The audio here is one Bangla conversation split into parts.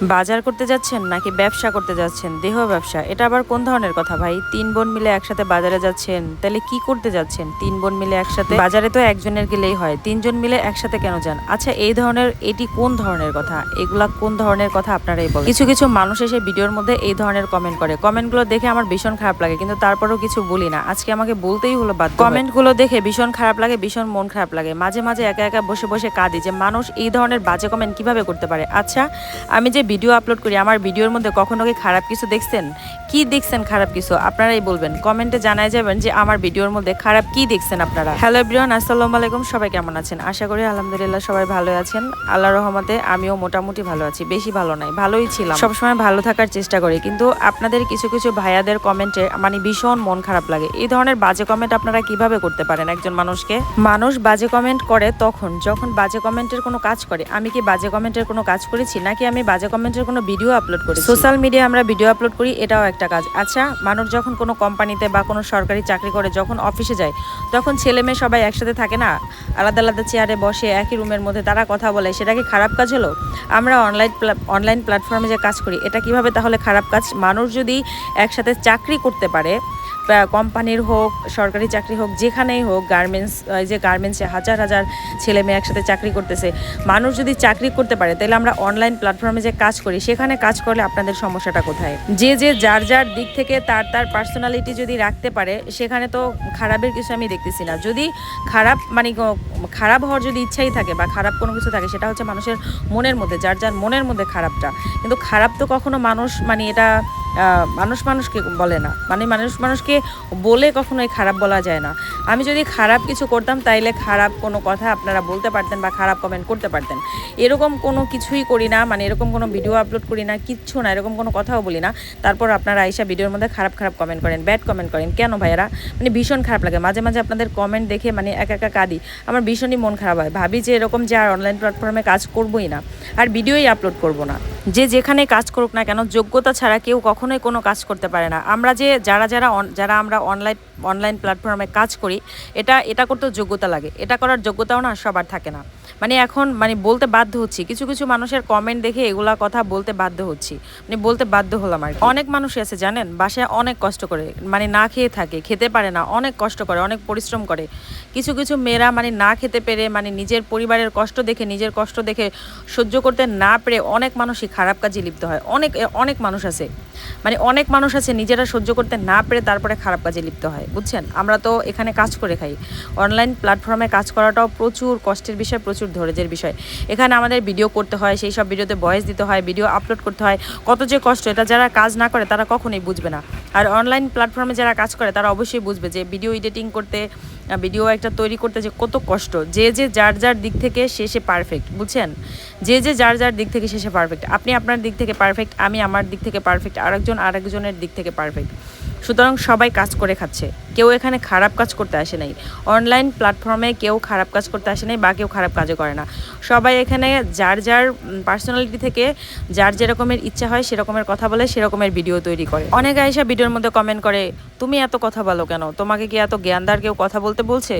বাজার করতে যাচ্ছেন নাকি ব্যবসা করতে যাচ্ছেন? দেহ ব্যবসা, এটা আবার কোন ধরনের কথা ভাই? তিন বোন মিলে একসাথে বাজারে যাচ্ছেন, তাহলে কি করতে যাচ্ছেন? তিন বোন মিলে একসাথে? বাজারে তো একজনের গেলেই হয়, তিনজন মিলে একসাথে কেন যান? আচ্ছা এই ধরনের, এটি কোন ধরনের কথা? এগুলা কোন ধরনের কথা আপনারাই বলেন? কিছু কিছু মানুষ এসে ভিডিওর মধ্যে এই ধরনের কমেন্ট করে। কমেন্টগুলো দেখে আমার ভীষণ খারাপ লাগে, কিন্তু তারপরেও কিছু বলি না। আজকে আমাকে বলতেই হলো বাদ কমেন্টগুলো দেখে ভীষণ খারাপ লাগে, ভীষণ মন খারাপ লাগে। মাঝে মাঝে একা একা বসে বসে কাঁদি যে মানুষ এই ধরনের বাজে কমেন্ট কীভাবে করতে পারে? আচ্ছা আমি যে ভিডিও আপলোড করি, আমার ভিডিওর মধ্যে কখনো কি খারাপ কিছু দেখছেন? কি দেখছেন খারাপ কিছু? আপনারাই বলবেন। কমেন্টে জানাই যাবেন যে আমার ভিডিওর মধ্যে খারাপ কি দেখছেন আপনারা? হ্যালো এভরিওয়ান আসসালামু আলাইকুম। সবাই কেমন আছেন? আশা করি আলহামদুলিল্লাহ সবাই ভালো আছেন। আল্লাহ রহমতে আমিও মোটামুটি ভালো আছি। বেশি ভালো নাই, ভালোই ছিলাম। সবসময় ভালো থাকার চেষ্টা করি, কিন্তু আপনাদের কিছু কিছু ভাইয়াদের কমেন্টে মানে ভীষণ মন খারাপ লাগে। এই ধরনের বাজে কমেন্ট আপনারা কীভাবে করতে পারেন একজন মানুষকে? মানুষ বাজে কমেন্ট করে তখন, যখন বাজে কমেন্টের কোনো কাজ করে, আমি কি বাজে কমেন্টের কোনো কাজ করেছি? নাকি আমি বাজে কমেন্টের কোনো ভিডিও আপলোড করি সোশ্যাল মিডিয়া আমরা ভিডিও আপলোড করি, এটাও একটা কাজ। আচ্ছা মানুষ যখন কোনো কোম্পানিতে বা কোনো সরকারি চাকরি করে, যখন অফিসে যায়, তখন ছেলে মেয়ে সবাই একসাথে থাকে না? আলাদা আলাদা চেয়ারে বসে, একই রুমের মধ্যে তারা কথা বলে, সেটা কি খারাপ কাজ হলো? আমরা অনলাইন অনলাইন প্ল্যাটফর্মে যে কাজ করি, এটা কীভাবে তাহলে খারাপ কাজ? মানুষ যদি একসাথে চাকরি করতে পারে কোম্পানির হোক, সরকারি চাকরি হোক, যেখানেই হোক গার্মেন্টস যে গার্মেন্টসে হাজার হাজার ছেলে মেয়ে একসাথে চাকরি করতেছে। মানুষ যদি চাকরি করতে পারে, তাহলে আমরা অনলাইন প্ল্যাটফর্মে যে কাজ করি, সেখানে কাজ করলে আপনাদের সমস্যাটা কোথায়? যে যে, যার যার দিক থেকে তার তার পার্সোনালিটি যদি রাখতে পারে, সেখানে তো খারাপের কিছু আমি দেখতেছি না। যদি খারাপ মানে খারাপ হওয়ার যদি ইচ্ছাই থাকে বা খারাপ কোনো কিছু থাকে, সেটা হচ্ছে মানুষের মনের মধ্যে, যার যার মনের মধ্যে খারাপটা। কিন্তু খারাপ তো কখনো মানুষ মানে এটা মানুষ মানুষকে বলে না। মানে মানুষ মানুষকে বলে কখনোই খারাপ বলা যায় না। আমি যদি খারাপ কিছু করতাম, তাইলে খারাপ কোনো কথা আপনারা বলতে পারতেন বা খারাপ কমেন্ট করতে পারতেন। এরকম কোনো কিছুই করি না মানে এরকম কোনো ভিডিও আপলোড করি না, কিচ্ছু না, এরকম কোনো কথাও বলি না। তারপর আপনারা আইসা ভিডিওর মধ্যে খারাপ খারাপ কমেন্ট করেন ব্যাড কমেন্ট করেন। কেন ভাইয়েরা? মানে ভীষণ খারাপ লাগে। মাঝে মাঝে আপনাদের কমেন্ট দেখে মানে একা একা কাঁদি। আমার ভীষণই মন খারাপ হয়। ভাবি যে এরকম যে আর অনলাইন প্ল্যাটফর্মে কাজ করবোই না, আর ভিডিওই আপলোড করব না। যে যেখানে কাজ করুক না কেন, যোগ্যতা ছাড়া কেউ কখনোই কোনো কাজ করতে পারে না। আমরা যে যারা যারা যারা আমরা অনলাইন অনলাইন প্ল্যাটফর্মে কাজ করি, এটা এটা করতেও যোগ্যতা লাগে। এটা করার যোগ্যতাও না, সবার থাকে না। মানে এখন মানে বলতে বাধ্য হচ্ছি। কিছু কিছু মানুষের কমেন্ট দেখে এগুলা কথা বলতে বাধ্য হচ্ছি। মানে বলতে বাধ্য হলাম আর অনেক মানুষ আছে জানেন, বাসায় অনেক কষ্ট করে মানে না খেয়ে থাকে, খেতে পারে না, অনেক কষ্ট করে, অনেক পরিশ্রম করে। কিছু কিছু মেয়েরা মানে না খেতে পেরে মানে নিজের পরিবারের কষ্ট দেখে, নিজের কষ্ট দেখে সহ্য করতে না পেরে অনেক মানুষই খারাপ কাজে লিপ্ত হয়। অনেক অনেক মানুষ আছে। মানে অনেক মানুষ আছে নিজেরা সহ্য করতে না পেরে তারপরে খারাপ কাজে লিপ্ত হয়, বুঝছেন? আমরা তো এখানে কাজ করে খাই। অনলাইন প্ল্যাটফর্মে কাজ করাটাও প্রচুর কষ্টের বিষয়, প্রচুর ধৈর্যের বিষয়। এখানে আমাদের ভিডিও করতে হয়, সেই সব ভিডিওতে ভয়েস দিতে হয় ভিডিও আপলোড করতে হয়। কত যে কষ্ট, এটা যারা কাজ না করে তারা কখনোই বুঝবে না। আর অনলাইন প্ল্যাটফর্মে যারা কাজ করে তারা অবশ্যই বুঝবে যে ভিডিও এডিটিং করতে ভিডিও একটা তৈরি করতে যে কত কষ্ট। যে যে যার যার দিক থেকে সে পারফেক্ট বুঝছেন? যে যে যার যার দিক থেকে সে পারফেক্ট আপনি আপনার দিক থেকে পারফেক্ট আমি আমার দিক থেকে পারফেক্ট আরেকজন আরেকজনের দিক থেকে পারফেক্ট সুতরাং সবাই কাজ করে খাচ্ছে। কেউ এখানে খারাপ কাজ করতে আসে নাই। অনলাইন প্ল্যাটফর্মে কেউ খারাপ কাজ করতে আসে নাই বা কেউ খারাপ কাজও করে না। সবাই এখানে যার যার পার্সোনালিটি থেকে যার যেরকমের ইচ্ছা হয় সেরকমের কথা বলে সেরকমের ভিডিও তৈরি করে। অনেক আয়সা ভিডিওর মধ্যে কমেন্ট করে, তুমি এত কথা বলো কেন? তোমাকে কি এত জ্ঞানদার কেউ কথা বলতে বলছে?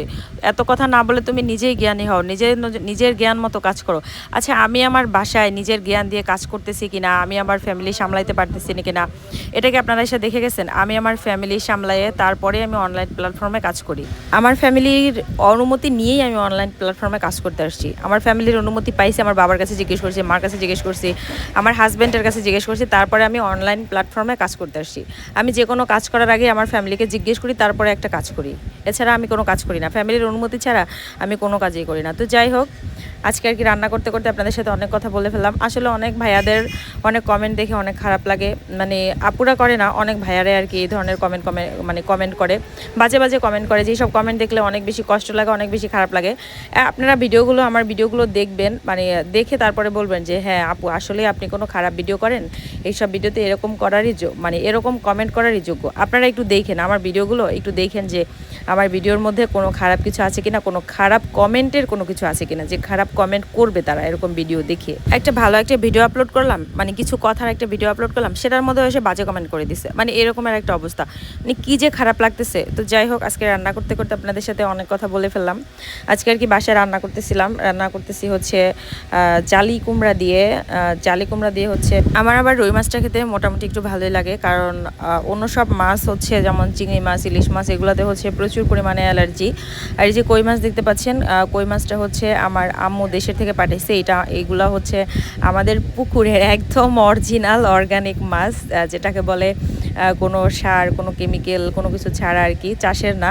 এত কথা না বলে তুমি নিজেই জ্ঞানী হও নিজের নিজের জ্ঞান মতো কাজ করো। আচ্ছা আমি আমার বাসায় নিজের জ্ঞান দিয়ে কাজ করতেছি কিনা? আমি আমার ফ্যামিলি সামলাইতে পারতেছি না কিনা এটাকে আপনারা এসে দেখে গেছেন? আমি আমার ফ্যামিলি সামলাইয়ে তারপরে আমি অনলাইন প্ল্যাটফর্মে কাজ করি। আমার ফ্যামিলির অনুমতি নিয়েই আমি অনলাইন প্ল্যাটফর্মে কাজ করতে আসছি। আমার ফ্যামিলির অনুমতি পাইছি, আমার বাবার কাছে জিজ্ঞেস করছি, মার কাছে জিজ্ঞেস করছি, আমার হাজব্যান্ডের কাছে জিজ্ঞেস করছি, তারপরে আমি অনলাইন প্ল্যাটফর্মে কাজ করতে আসছি। আমি যে কোনো কাজ করার আগে আমার ফ্যামিলিকে জিজ্ঞেস করি, তারপরে একটা কাজ করি। এছাড়া আমি কোনো কাজ করি না। ফ্যামিলির অনুমতি ছাড়া আমি কোনো কাজই করি না। তো যাই হোক, আজকে আর কি রান্না করতে করতে আপনাদের সাথে অনেক কথা বলে ফেললাম। আসলে অনেক ভাইয়াদের অনেক কমেন্ট দেখে অনেক খারাপ লাগে। মানে আপুরা করে না, অনেক ভাইয়ারে আর কি এই ধরনের কমেন্ট কমে মানে কমেন্ট করে। বাজে বাজে কমেন্ট করে, যেই সব কমেন্ট দেখলে অনেক বেশি কষ্ট লাগে, অনেক বেশি খারাপ লাগে। আপনারা ভিডিওগুলো আমার ভিডিওগুলো দেখবেন মানে দেখে তারপরে বলবেন যে হ্যাঁ আপু আসলে আপনি কোনো খারাপ ভিডিও করেন? এইসব ভিডিওতে এরকম করারই মানে এরকম কমেন্ট করারই যোগ্য। আপনারা একটু দেখেন, আমার ভিডিওগুলো একটু দেখেন যে আমার ভিডিওর মধ্যে কোনো খারাপ কিছু আছে কিনা, কোনো খারাপ কমেন্টের কোনো কিছু আছে কিনা, যে খারাপ কমেন্ট করবে তারা এরকম ভিডিও দেখে একটা ভালো একটা ভিডিও আপলোড করলাম মানে কিছু কথার একটা ভিডিও আপলোড করলাম, সেটার মধ্যে এসে বাজে কমেন্ট করে দিছে। মানে এরকমের একটা অবস্থা। মানে কি যে খারাপ লাগতেছে। তো যাই হোক, আজকে রান্না করতে করতে আপনাদের সাথে অনেক কথা বলে ফেললাম। আজকে আর কি বাসায় রান্না করতেছিলাম। রান্না করতেছি হচ্ছে জালি কুমড়া দিয়ে জালি কুমড়া দিয়ে হচ্ছে, আমার আবার রুই মাছটা খেতে মোটামুটি একটু ভালোই লাগে। কারণ অন্য সব মাছ হচ্ছে, যেমন চিংড়ি মাছ, ইলিশ মাছ, এগুলোতে হচ্ছে প্রচুর পরিমাণে অ্যালার্জি। আর এই যে কই মাছ দেখতে পাচ্ছেন কই মাছটা হচ্ছে আমার আম্মু দেশের থেকে পাঠিয়েছে এটা এইগুলা হচ্ছে আমাদের পুকুরের একদম অরিজিনাল অর্গানিক মাছ যেটাকে বলে কোনো সার, কোনো কেমিক্যাল কোনো কিছু ছাড়া আর কি, চাষের না।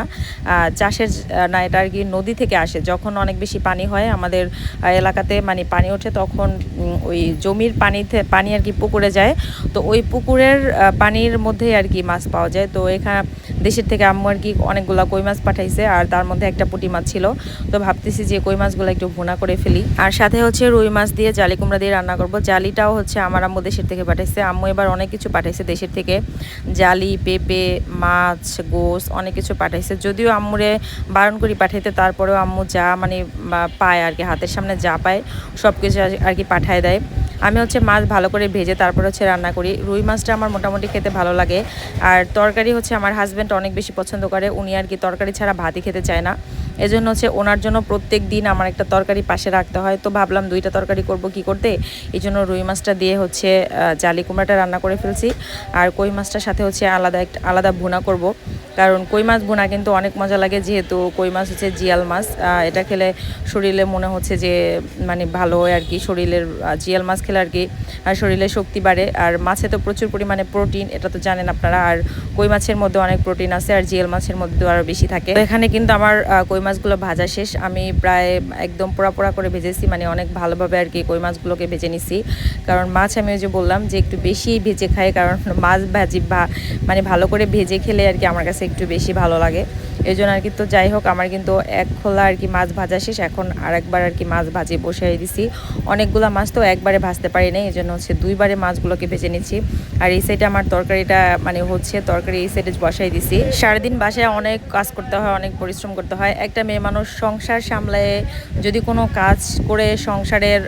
চাষের না, এটা আর কি নদী থেকে আসে। যখন অনেক বেশি পানি হয় আমাদের এলাকাতে মানে পানি ওঠে তখন ওই জমির পানিতে, পানি আর কি পুকুরে যায়। তো ওই পুকুরের পানির মধ্যেই আর কি মাছ পাওয়া যায়। তো এখানে দেশের থেকে আম্মু আর কি অনেকগুলো কই মাছ পাঠাইছে আর তার মধ্যে একটা পুঁটি মাছ ছিল। তো ভাবতেছি যে কই মাছগুলো একটু ভুনা করে ফেলি। আর সাথে হচ্ছে রুই মাছ দিয়ে জালি কুমড়া দিয়ে রান্না করব। জালিটাও হচ্ছে আমার আম্মু দেশের থেকে পাঠাইছে। আম্মু এবার অনেক কিছু পাঠাইছে দেশের থেকে। জালি, পেঁপে, মাছ, গোস অনেক কিছু পাঠাইছে। যদিও আম্মুরে বারণ করি পাঠাইতে, তারপরেও আম্মু যা মানে পায় আর কি, হাতের সামনে যা পায় সব কিছু আর- কি পাঠায় দেয়। আমি হচ্ছে মাছ ভালো করে ভেজে তারপর হচ্ছে রান্না করি। রুই মাছটা আমার মোটামুটি খেতে ভালো লাগে। আর তরকারি হচ্ছে আমার হাজব্যান্ড অনেক বেশি পছন্দ করে। উনি আর কি তরকারি ছাড়া ভাতই খেতে চায় না। এজন্য হচ্ছে ওনার জন্য প্রত্যেক দিন আমার একটা তরকারি পাশে রাখতে হয়। তো ভাবলাম দুইটা তরকারি করব কি করতে? এই জন্য রুই মাছটা দিয়ে হচ্ছে জালি কুমড়াটা রান্না করে ফেলছি। আর কই মাছটার সাথে হচ্ছে আলাদা একটা, আলাদা ভুনা করব। কারণ কই মাছ ভুনা কিন্তু অনেক মজা লাগে, যেহেতু কই মাছ হচ্ছে জিয়াল মাছ। এটা খেলে শরীরে মনে হচ্ছে যে মানে ভালো হয় আর কি, শরীরের জিয়াল মাছ খেলে আর কি শরীরে শক্তি বাড়ে। আর মাছে তো প্রচুর পরিমাণে প্রোটিন এটা তো জানেন আপনারা, আর কই মাছের মধ্যে অনেক প্রোটিন আছে, আর জিয়াল মাছের মধ্যে আরও বেশি থাকে। এখানে কিন্তু আমার কই মাছগুলো ভাজা শেষ। আমি প্রায় একদম পোড়া পোড়া করে ভেজেছি মানে অনেক ভালোভাবে আর কি কই মাছগুলোকে ভেজে নিছি। কারণ মাছ আমি ওই যে বললাম যে একটু বেশি ভেজে খাই, কারণ মাছ ভাজি বা মানে ভালো করে ভেজে খেলে আর কি আমার কাছে একটু বেশি ভালো লাগে। এই জন্য আর কি তো যাই হোক, আমার কিন্তু এক খোলা আর কি মাছ ভাজা শেষ। এখন আরেকবার আর কি মাছ ভাজে বসিয়ে দিছি। অনেকগুলো মাছ তো একবারে ভাজতে পারি না এই জন্য হচ্ছে দুইবারে মাছগুলোকে ভেজে নিচ্ছি। আর এই সাইডে আমার তরকারিটা মানে হচ্ছে তরকারি এই সাইডে বসাই দিছি। সারাদিন বাসায় অনেক কাজ করতে হয়, অনেক পরিশ্রম করতে হয়। একটা মেয়ে মানুষ সংসার সামলায় যদি কোনো কাজ করে সংসারের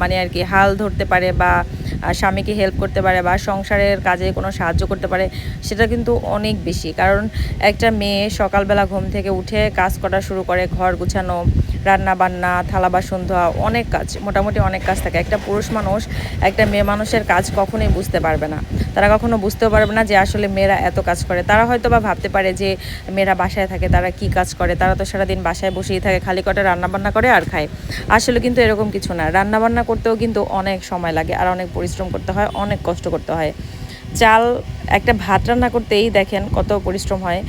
মানে আর কি হাল ধরতে পারে বা স্বামীকে হেল্প করতে পারে বা সংসারের কাজে কোনো সাহায্য করতে পারে, সেটা কিন্তু অনেক বেশি। কারণ একটা মেয়ে সকালবেলা ঘুম থেকে উঠে কাজ করা শুরু করে, ঘর গুছানো রান্না বান্না থালা বাসন ধোয়া, অনেক কাজ, মোটামুটি অনেক কাজ থাকে। একটা পুরুষ মানুষ, একটা মেয়ে মানুষের কাজ কখনোই বুঝতে পারবে না। তারা কখনো বুঝতেও পারবে না যে আসলে মেয়েরা এত কাজ করে। তারা হয়তো বা ভাবতে পারে যে মেয়েরা বাসায় থাকে, তারা কি কাজ করে? তারা তো সারাদিন বাসায় বসেই থাকে, খালি কটা রান্না বান্না করে আর খায়। আসলে কিন্তু এরকম কিছু না। রান্নাবান্না করতেও কিন্তু অনেক সময় লাগে আর অনেক পরিশ্রম করতে হয়, অনেক কষ্ট করতে হয়। চাল একটা ভাত রান্না করতেই দেখেন কত পরিশ্রম হয়।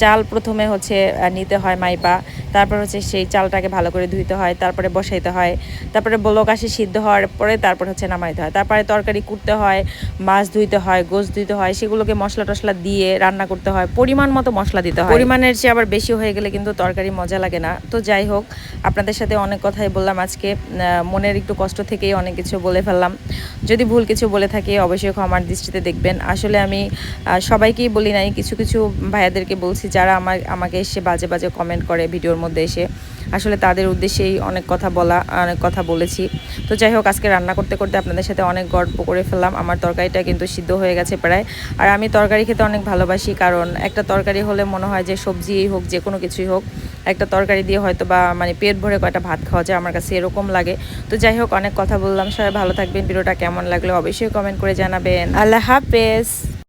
চাল প্রথমে হচ্ছে নিতে হয় মাইপা, তারপর হচ্ছে সেই চালটাকে ভালো করে ধুইতে হয়, তারপরে বসাইতে হয়, তারপরে বলক আসি সিদ্ধ হওয়ার পরে তারপর হচ্ছে নামাইতে হয়, তারপরে তরকারি কুটতে হয়, মাছ ধুইতে হয় গোস ধুইতে হয়, সেগুলোকে মশলা টশলা দিয়ে রান্না করতে হয়, পরিমাণ মতো মশলা দিতে হয়। পরিমাণের চেয়ে আবার বেশি হয়ে গেলে কিন্তু তরকারি মজা লাগে না। তো যাই হোক, আপনাদের সাথে অনেক কথাই বললাম আজকে মনের একটু কষ্ট থেকেই অনেক কিছু বলে ফেললাম। যদি ভুল কিছু বলে থাকি অবশ্যই ক্ষমার দৃষ্টিতে দেখবেন। আসলে আমি সবাইকেই বলি নাই, কিছু কিছু ভাইয়াদেরকে বলছি যারা আমার, আমাকে এসে বাজে বাজে কমেন্ট করে ভিডিওর মধ্যে এসে। আসলে তাদের উদ্দেশ্যেই অনেক কথা বলা, অনেক কথা বলেছি। তো যাই হোক, আজকে রান্না করতে করতে আপনাদের সাথে অনেক গল্প করে ফেললাম। আমার তরকারিটা কিন্তু সিদ্ধ হয়ে গেছে প্রায়। আর আমি তরকারি খেতে অনেক ভালোবাসি, কারণ একটা তরকারি হলে মনে হয় যে সবজিই হোক, যে কোনো কিছুই হোক, একটা তরকারি দিয়ে হয়তো বা মানে পেট ভরে কয়টা ভাত খাওয়া যায়, আমার কাছে এরকম লাগে। তো যাই হোক, অনেক কথা বললাম। সবাই ভালো থাকবেন। ভিডিওটা কেমন লাগল অবশ্যই কমেন্ট করে জানাবেন। আল্লাহ হাফেজ।